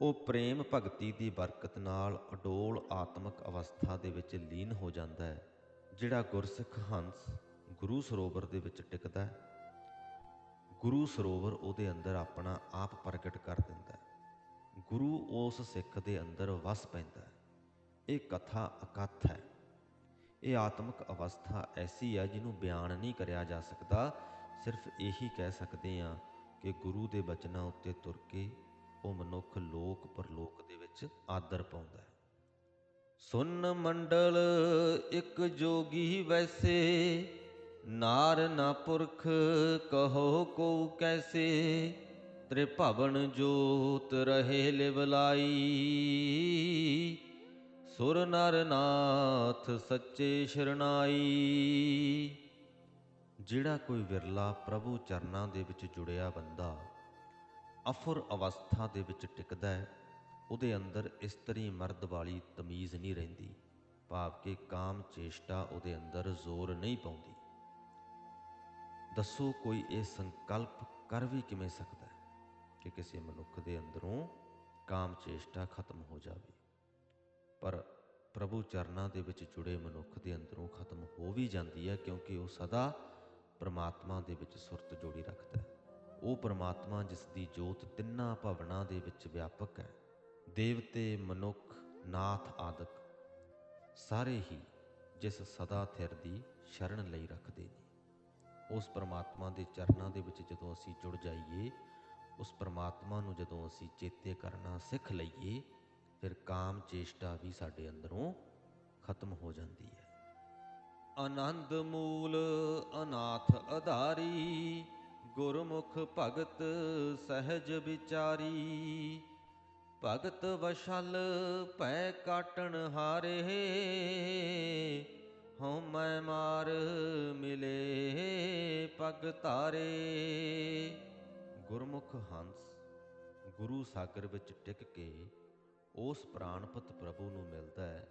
Speaker 1: ਉਹ ਪ੍ਰੇਮ ਭਗਤੀ ਦੀ ਬਰਕਤ ਨਾਲ ਅਡੋਲ ਆਤਮਿਕ ਅਵਸਥਾ ਦੇ ਵਿੱਚ ਲੀਨ ਹੋ ਜਾਂਦਾ ਹੈ, ਜਿਹੜਾ ਗੁਰਸਿੱਖ ਹੰਸ ਗੁਰੂ ਸਰੋਵਰ ਦੇ ਵਿੱਚ ਟਿਕਦਾ ਹੈ। ਗੁਰੂ ਸਰੋਵਰ ਉਹਦੇ ਅੰਦਰ ਆਪਣਾ ਆਪ ਪ੍ਰਗਟ ਕਰ ਦਿੰਦਾ ਹੈ। ਗੁਰੂ ਉਸ ਸਿੱਖ ਦੇ ਅੰਦਰ ਵਸ ਪੈਂਦਾ ਹੈ। ਇਹ ਕਥਾ ਅਕਥ ਹੈ। ਇਹ ਆਤਮਿਕ ਅਵਸਥਾ ਐਸੀ ਹੈ ਜਿਹਨੂੰ ਬਿਆਨ ਨਹੀਂ ਕਰਿਆ ਜਾ ਸਕਦਾ। ਸਿਰਫ ਇਹੀ ਕਹਿ ਸਕਦੇ ਹਾਂ ਕਿ ਗੁਰੂ ਦੇ ਬਚਨਾਂ ਉੱਤੇ ਤੁਰ ਕੇ ਉਹ ਮਨੁੱਖ ਲੋਕ ਪਰਲੋਕ ਦੇ ਵਿੱਚ ਆਦਰ ਪਾਉਂਦਾ ਹੈ। ਸੁਨ ਮੰਡਲ, ਇੱਕ ਜੋਗੀ ਵੈਸੇ, ਨਾਰ ਨਾ ਪੁਰਖ, ਕਹੋ ਕੋ ਕੈਸੇ, ਤ੍ਰਿਭਵਨ ਜੋਤ ਰਹੇ ਲਿਵਲਾਈ ਸੁਰ ਨਰ ਨਾਥ ਸੱਚੇ ਸ਼ਰਨਾਈ। ਜਿਹੜਾ ਕੋਈ ਵਿਰਲਾ ਪ੍ਰਭੂ ਚਰਨਾਂ ਦੇ ਵਿੱਚ ਜੁੜਿਆ ਬੰਦਾ ਅਫੁਰ ਅਵਸਥਾ ਦੇ ਵਿੱਚ ਟਿਕਦਾ ਹੈ, ਉਹਦੇ ਅੰਦਰ ਇਸਤਰੀ ਮਰਦ ਵਾਲੀ ਤਮੀਜ਼ ਨਹੀਂ ਰਹਿੰਦੀ, ਭਾਵ ਕਿ ਕਾਮ ਚੇਸ਼ਟਾ ਉਹਦੇ ਅੰਦਰ ਜ਼ੋਰ ਨਹੀਂ ਪਾਉਂਦੀ। ਦੱਸੋ ਕੋਈ ਇਹ ਸੰਕਲਪ ਕਰ ਵੀ ਕਿਵੇਂ ਸਕਦਾ ਹੈ ਕਿ ਕਿਸੇ ਮਨੁੱਖ ਦੇ ਅੰਦਰੋਂ ਕਾਮ ਚੇਸ਼ਟਾ ਖਤਮ ਹੋ ਜਾਵੇ? ਪਰ ਪ੍ਰਭੂ ਚਰਨਾਂ ਦੇ ਵਿੱਚ ਜੁੜੇ ਮਨੁੱਖ ਦੇ ਅੰਦਰੋਂ ਖਤਮ ਹੋ ਵੀ ਜਾਂਦੀ ਹੈ ਕਿਉਂਕਿ ਉਹ ਸਦਾ ਪ੍ਰਮਾਤਮਾ ਦੇ ਵਿੱਚ ਸੁਰਤ ਜੋੜੀ ਰੱਖਦਾ ਹੈ। ਉਹ ਪ੍ਰਮਾਤਮਾ ਜਿਸ ਦੀ ਜੋਤ ਤਿੰਨਾਂ ਭਵਨਾਂ ਦੇ ਵਿੱਚ ਵਿਆਪਕ ਹੈ। ਦੇਵਤੇ, ਮਨੁੱਖ, ਨਾਥ ਆਦਿਕ ਸਾਰੇ ਹੀ ਜਿਸ ਸਦਾ ਥਿਰ ਦੀ ਸ਼ਰਨ ਲਈ ਰੱਖਦੇ ਨੇ। ਉਸ ਪ੍ਰਮਾਤਮਾ ਦੇ ਚਰਨਾਂ ਦੇ ਵਿੱਚ ਜਦੋਂ ਅਸੀਂ ਜੁੜ ਜਾਈਏ, ਉਸ ਪ੍ਰਮਾਤਮਾ ਨੂੰ ਜਦੋਂ ਅਸੀਂ ਚੇਤੇ ਕਰਨਾ ਸਿੱਖ ਲਈਏ, ਫਿਰ ਕਾਮ ਚੇਸ਼ਟਾ ਵੀ ਸਾਡੇ ਅੰਦਰੋਂ ਖਤਮ ਹੋ ਜਾਂਦੀ ਹੈ। ਆਨੰਦ ਮੂਲ ਅਨਾਥ ਅਧਾਰੀ ਗੁਰਮੁਖ ਭਗਤ ਸਹਿਜ ਵਿਚਾਰੀ, ਭਗਤ ਵਸ਼ਲ ਭੈ ਕਾਟਣ ਹਾਰੇ, ਹਉ ਮੈਂ ਮਾਰ ਮਿਲੇ ਪਗ ਧਾਰੇ। ਗੁਰਮੁਖ ਹੰਸ ਗੁਰੂ ਸਾਗਰ ਵਿੱਚ ਟਿਕ ਕੇ ਉਸ ਪ੍ਰਾਣਪਤ ਪ੍ਰਭੂ ਨੂੰ ਮਿਲਦਾ ਹੈ,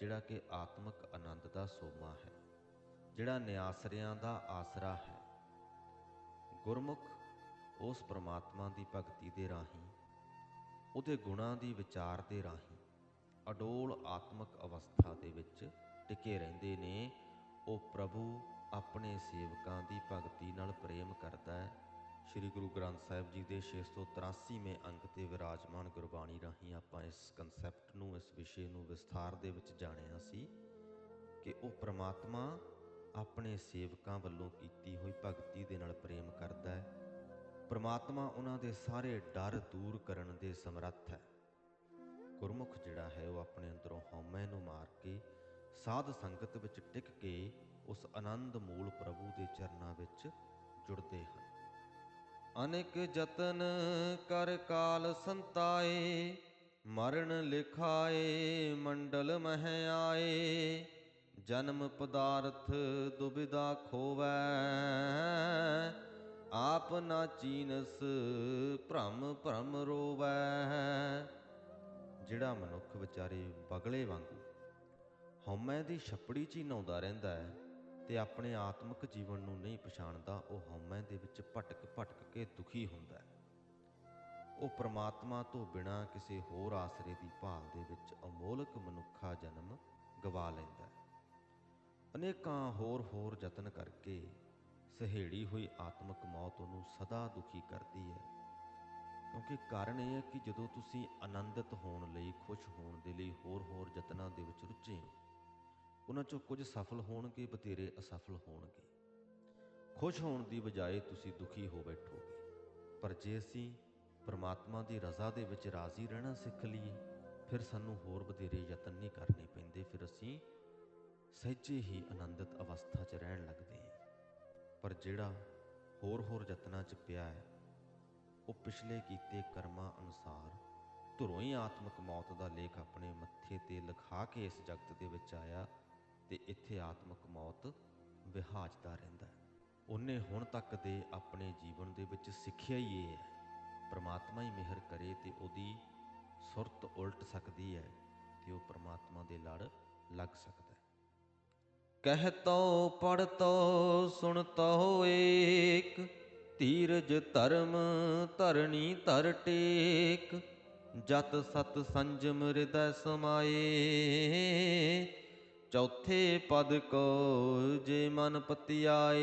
Speaker 1: ਜਿਹੜਾ ਕਿ ਆਤਮਿਕ ਆਨੰਦ ਦਾ ਸੋਮਾ ਹੈ, ਜਿਹੜਾ ਨਿਆਸਰਿਆਂ ਦਾ ਆਸਰਾ ਹੈ। ਗੁਰਮੁਖ ਉਸ ਪ੍ਰਮਾਤਮਾ ਦੀ ਭਗਤੀ ਦੇ ਰਾਹੀਂ, ਉਹਦੇ ਗੁਣਾਂ ਦੀ ਵਿਚਾਰ ਦੇ ਰਾਹੀਂ ਅਡੋਲ ਆਤਮਿਕ ਅਵਸਥਾ ਦੇ ਵਿੱਚ ਟਿਕੇ ਰਹਿੰਦੇ ਨੇ, ਉਹ ਪ੍ਰਭੂ ਆਪਣੇ ਸੇਵਕਾਂ ਦੀ ਭਗਤੀ ਨਾਲ ਪ੍ਰੇਮ ਕਰਦਾ ਹੈ। ਸ੍ਰੀ ਗੁਰੂ ਗ੍ਰੰਥ ਸਾਹਿਬ ਜੀ ਦੇ 683ਵੇਂ ਅੰਕ ਤੇ ਵਿਰਾਜਮਾਨ ਗੁਰਬਾਣੀ ਰਾਹੀਂ ਆਪਾਂ ਇਸ ਕਨਸੈਪਟ ਨੂੰ, ਇਸ ਵਿਸ਼ੇ ਨੂੰ ਵਿਸਥਾਰ ਦੇ ਵਿੱਚ ਜਾਣਿਆ ਸੀ ਕਿ ਉਹ ਪ੍ਰਮਾਤਮਾ ਆਪਣੇ ਸੇਵਕਾਂ ਵੱਲੋਂ ਕੀਤੀ ਹੋਈ ਭਗਤੀ ਦੇ ਨਾਲ ਪ੍ਰੇਮ ਕਰਦਾ ਹੈ। ਪ੍ਰਮਾਤਮਾ ਉਹਨਾਂ ਦੇ ਸਾਰੇ ਡਰ ਦੂਰ ਕਰਨ ਦੇ ਸਮਰੱਥ ਹੈ। ਗੁਰਮੁਖ ਜਿਹੜਾ ਹੈ ਉਹ ਆਪਣੇ ਅੰਦਰੋਂ ਹਉਮੈ ਨੂੰ ਮਾਰ ਕੇ ਸਾਧ ਸੰਗਤ ਵਿੱਚ ਟਿਕ ਕੇ ਉਸ ਆਨੰਦ ਮੂਲ ਪ੍ਰਭੂ ਦੇ ਚਰਨਾਂ ਵਿੱਚ ਜੁੜਦੇ ਹਨ। ਅਨੇਕ ਯਤਨ ਕਰ ਕਾਲ ਸੰਤਾਏ, ਮਰਨ ਲਿਖਾਏ, ਮੰਡਲ ਮਹਿ ਆਏ। ਜਨਮ ਪਦਾਰਥ ਦੁਬਿਦਾ ਖੋਵੈ, ਆਪ ਨਾ ਚੀਨਸ ਭ੍ਰਮ ਭ੍ਰਮ ਰੋਵੈ। ਜਿਹੜਾ ਮਨੁੱਖ ਵਿਚਾਰੇ ਬਗਲੇ ਵਾਂਗੂ ਹਉਮੈ ਦੀ ਛੱਪੜੀ 'ਚ ਹੀ ਨਹਾਉਂਦਾ ਰਹਿੰਦਾ ਹੈ ਤੇ ਆਪਣੇ ਆਤਮਿਕ ਜੀਵਨ ਨੂੰ ਨਹੀਂ ਪਛਾਣਦਾ, ਉਹ ਹਉਮੈ ਦੇ ਵਿੱਚ ਭਟਕ ਭਟਕ ਕੇ ਦੁਖੀ ਹੁੰਦਾ ਹੈ। ਉਹ ਪ੍ਰਮਾਤਮਾ ਤੋਂ ਬਿਨਾਂ ਕਿਸੇ ਹੋਰ ਆਸਰੇ ਦੀ ਭਾਲ ਦੇ ਵਿੱਚ ਅਮੋਲਕ ਮਨੁੱਖਾ ਜਨਮ ਗਵਾ ਲੈਂਦਾ ਹੈ। ਅਨੇਕਾਂ ਹੋਰ ਹੋਰ ਯਤਨ ਕਰਕੇ ਸਹੇੜੀ ਹੋਈ ਆਤਮਿਕ ਮੌਤ ਉਹਨੂੰ ਸਦਾ ਦੁਖੀ ਕਰਦੀ ਹੈ। ਕਿਉਂਕਿ ਕਾਰਨ ਇਹ ਹੈ ਕਿ ਜਦੋਂ ਤੁਸੀਂ ਆਨੰਦਿਤ ਹੋਣ ਲਈ, ਖੁਸ਼ ਹੋਣ ਦੇ ਲਈ ਹੋਰ ਹੋਰ ਯਤਨਾਂ ਦੇ ਵਿੱਚ ਰੁੱਝੇ ਹੋ, ਉਹਨਾਂ ਚੋਂ ਕੁਝ ਸਫਲ ਹੋਣਗੇ, ਬਥੇਰੇ ਅਸਫਲ ਹੋਣਗੇ। ਖੁਸ਼ ਹੋਣ ਦੀ ਬਜਾਏ ਤੁਸੀਂ ਦੁਖੀ ਹੋ ਬੈਠੋਗੇ। ਪਰ ਜੇ ਅਸੀਂ ਪਰਮਾਤਮਾ ਦੀ ਰਜ਼ਾ ਦੇ ਵਿੱਚ ਰਾਜ਼ੀ ਰਹਿਣਾ ਸਿੱਖ ਲਈਏ, ਫਿਰ ਸਾਨੂੰ ਹੋਰ ਬਥੇਰੇ ਯਤਨ ਸਹਿਜੇ ਹੀ ਆਨੰਦਿਤ ਅਵਸਥਾ 'ਚ ਰਹਿਣ ਲੱਗਦੇ ਹਾਂ। ਪਰ ਜਿਹੜਾ ਹੋਰ ਹੋਰ ਯਤਨਾਂ 'ਚ ਪਿਆ ਹੈ, ਉਹ ਪਿਛਲੇ ਕੀਤੇ ਕਰਮਾਂ ਅਨੁਸਾਰ ਧੁਰੋਂ ਹੀ ਆਤਮਿਕ ਮੌਤ ਦਾ ਲੇਖ ਆਪਣੇ ਮੱਥੇ ਤੇ ਲਿਖਾ ਕੇ ਇਸ ਜਗਤ ਦੇ ਵਿੱਚ ਆਇਆ ਤੇ ਇੱਥੇ ਆਤਮਿਕ ਮੌਤ ਵਿਹਾਜਦਾ ਰਹਿੰਦਾ ਹੈ। ਉਹਨੇ ਹੁਣ ਤੱਕ ਦੇ ਆਪਣੇ ਜੀਵਨ ਦੇ ਵਿੱਚ ਸਿੱਖਿਆ ਹੀ ਇਹ ਹੈ। ਪ੍ਰਮਾਤਮਾ ਹੀ ਮਿਹਰ ਕਰੇ ਤੇ ਉਹਦੀ ਸੁਰਤ ਉਲਟ ਸਕਦੀ ਹੈ ਤੇ ਉਹ ਪ੍ਰਮਾਤਮਾ ਦੇ ਲੜ ਲੱਗ ਸਕਦਾ ਕਹਿਤੋ ਪੜਤੋ ਸੁਣਤੋ ਏਕ ਧੀਰਜ ਧਰਮ ਧਰਣੀ ਧਰ ਟੇਕ, ਜਤ ਸਤ ਸੰਜਮ ਹਿਰਦੈ ਸਮਾਏ। ਚੌਥੇ ਪਦ ਕੋ ਜੇ ਮਨ ਪਤਿਆਏ।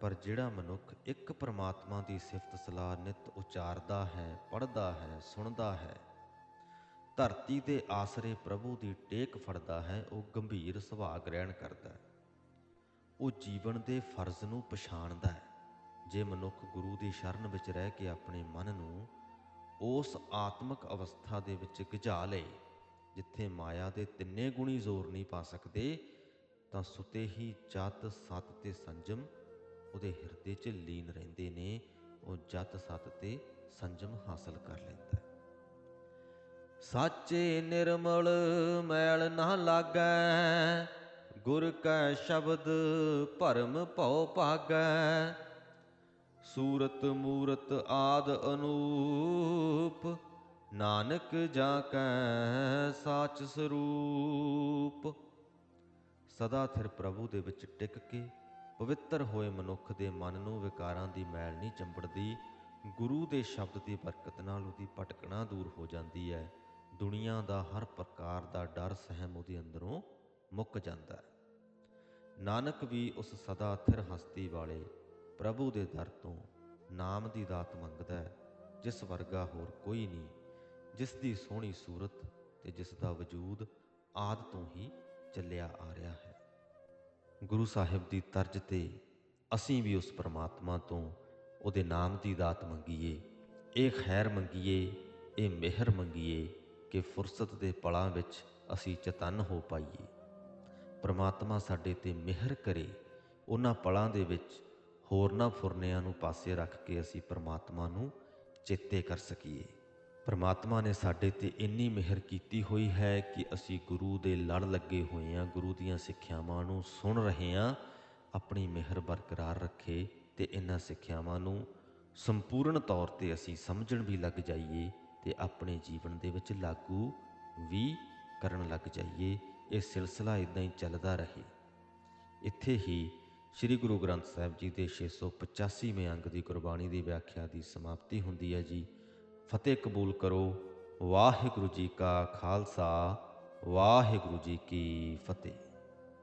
Speaker 1: ਪਰ ਜਿਹੜਾ ਮਨੁੱਖ ਇੱਕ ਪਰਮਾਤਮਾ ਦੀ ਸਿਫਤ ਸਲਾਹ ਨਿਤ ਉਚਾਰਦਾ ਹੈ, ਪੜ੍ਹਦਾ ਹੈ, ਸੁਣਦਾ ਹੈ ਧਰਤੀ ਦੇ ਆਸਰੇ ਪ੍ਰਭੂ ਦੀ ਟੇਕ ਫੜਦਾ ਹੈ, ਉਹ ਗੰਭੀਰ ਸੁਭਾਅ ਗ੍ਰਹਿਣ ਕਰਦਾ ਹੈ। ਉਹ ਜੀਵਨ ਦੇ ਫਰਜ਼ ਨੂੰ ਪਛਾਣਦਾ ਹੈ। ਜੇ ਮਨੁੱਖ ਗੁਰੂ ਦੀ ਸ਼ਰਨ ਵਿੱਚ ਰਹਿ ਕੇ ਆਪਣੇ ਮਨ ਨੂੰ ਉਸ ਆਤਮਿਕ ਅਵਸਥਾ ਦੇ ਵਿੱਚ ਗਿਝਾ ਲਏ ਜਿੱਥੇ ਮਾਇਆ ਦੇ ਤਿੰਨੇ ਗੁਣੀ ਜ਼ੋਰ ਨਹੀਂ ਪਾ ਸਕਦੇ, ਤਾਂ ਸੁਤੇ ਹੀ ਜਤ ਸਤ ਤੇ ਸੰਜਮ ਉਹਦੇ ਹਿਰਦੇ 'ਚ ਲੀਨ ਰਹਿੰਦੇ ਨੇ, ਉਹ ਜਤ ਸਤ ਤੇ ਸੰਜਮ ਹਾਸਲ ਕਰ ਲੈਂਦਾ ਸਾਚੇ ਨਿਰਮਲ ਮੈਲ ਨਾ ਲਾਗੈ, ਗੁਰ ਕੈ ਸ਼ਬਦ ਭਰਮ ਭਉ ਭਾਗੈ। ਸੂਰਤ ਮੂਰਤ ਆਦ ਅਨੂਪ, ਨਾਨਕ ਜਾ ਕੈ ਸਾਚ ਸਰੂਪ। ਸਦਾ ਥਿਰ ਪ੍ਰਭੂ ਦੇ ਵਿੱਚ ਟਿਕ ਕੇ, ਪਵਿੱਤਰ ਹੋਏ ਮਨੁੱਖ ਦੇ ਮਨ ਨੂੰ ਵਿਕਾਰਾਂ ਦੀ ਮੈਲ ਨਹੀਂ ਚੰਬੜਦੀ, ਗੁਰੂ ਦੇ ਸ਼ਬਦ ਦੀ ਬਰਕਤ ਨਾਲ ਉਹਦੀ ਭਟਕਣਾ ਦੂਰ ਹੋ ਜਾਂਦੀ ਹੈ। ਦੁਨੀਆ ਦਾ ਹਰ ਪ੍ਰਕਾਰ ਦਾ ਡਰ ਸਹਿਮ ਉਹਦੇ ਅੰਦਰੋਂ ਮੁੱਕ ਜਾਂਦਾ ਹੈ। ਨਾਨਕ ਵੀ ਉਸ ਸਦਾ ਥਿਰ ਹਸਤੀ ਵਾਲੇ ਪ੍ਰਭੂ ਦੇ ਦਰ ਤੋਂ ਨਾਮ ਦੀ ਦਾਤ ਮੰਗਦਾ ਹੈ, ਜਿਸ ਵਰਗਾ ਹੋਰ ਕੋਈ ਨਹੀਂ, ਜਿਸ ਦੀ ਸੋਹਣੀ ਸੂਰਤ ਤੇ ਜਿਸ ਦਾ ਵਜੂਦ ਆਦ ਤੋਂ ਹੀ ਚੱਲਿਆ ਆ ਰਿਹਾ ਹੈ। ਗੁਰੂ ਸਾਹਿਬ ਦੀ ਤਰਜ਼ ਤੇ ਅਸੀਂ ਵੀ ਉਸ ਪ੍ਰਮਾਤਮਾ ਤੋਂ ਉਹਦੇ ਨਾਮ ਦੀ ਦਾਤ ਮੰਗੀਏ, ਇਹ ਖੈਰ ਮੰਗੀਏ, ਇਹ ਮਿਹਰ ਮੰਗੀਏ ਕਿ ਫੁਰਸਤ ਦੇ ਪਲਾਂ ਵਿੱਚ ਅਸੀਂ ਚਤਨ ਹੋ ਪਾਈਏ। ਪ੍ਰਮਾਤਮਾ ਸਾਡੇ ਤੇ ਮਿਹਰ ਕਰੇ, ਉਹਨਾਂ ਪਲਾਂ ਦੇ ਵਿੱਚ ਹੋਰਨਾਂ ਫੁਰਨਿਆਂ ਨੂੰ ਪਾਸੇ ਰੱਖ ਕੇ ਅਸੀਂ ਪ੍ਰਮਾਤਮਾ ਨੂੰ ਚੇਤੇ ਕਰ ਸਕੀਏ। ਪ੍ਰਮਾਤਮਾ ਨੇ ਸਾਡੇ ਤੇ ਇੰਨੀ ਮਿਹਰ ਕੀਤੀ ਹੋਈ ਹੈ ਕਿ ਅਸੀਂ ਗੁਰੂ ਦੇ ਲੜ ਲੱਗੇ ਹੋਏ ਹਾਂ, ਗੁਰੂ ਦੀਆਂ ਸਿੱਖਿਆਵਾਂ ਨੂੰ ਸੁਣ ਰਹੇ ਹਾਂ, ਆਪਣੀ ਮਿਹਰ ਬਰਕਰਾਰ ਰੱਖੇ ਤੇ ਇਹਨਾਂ ਸਿੱਖਿਆਵਾਂ ਨੂੰ ਸੰਪੂਰਨ ਤੌਰ ਤੇ ਅਸੀਂ ਸਮਝਣ ਵੀ ਲੱਗ ਜਾਈਏ। ਤੇ ਆਪਣੇ ਜੀਵਨ ਦੇ ਵਿੱਚ ਲਾਗੂ ਵੀ ਕਰਨ ਲੱਗ ਜਾਈਏ। ਇਹ ਸਿਲਸਿਲਾ ਇਦਾਂ ਹੀ ਚੱਲਦਾ ਰਹੇ। ਇੱਥੇ ਹੀ ਸ੍ਰੀ ਗੁਰੂ ਗ੍ਰੰਥ ਸਾਹਿਬ ਜੀ ਦੇ 685ਵੇਂ ਅੰਗ ਦੀ ਗੁਰਬਾਣੀ ਦੀ ਵਿਆਖਿਆ ਦੀ ਸਮਾਪਤੀ ਹੁੰਦੀ ਹੈ ਜੀ। ਫਤਿਹ ਕਬੂਲ ਕਰੋ। ਵਾਹਿਗੁਰੂ ਜੀ ਕਾ ਖਾਲਸਾ, ਵਾਹਿਗੁਰੂ ਜੀ ਕੀ ਫਤਿਹ।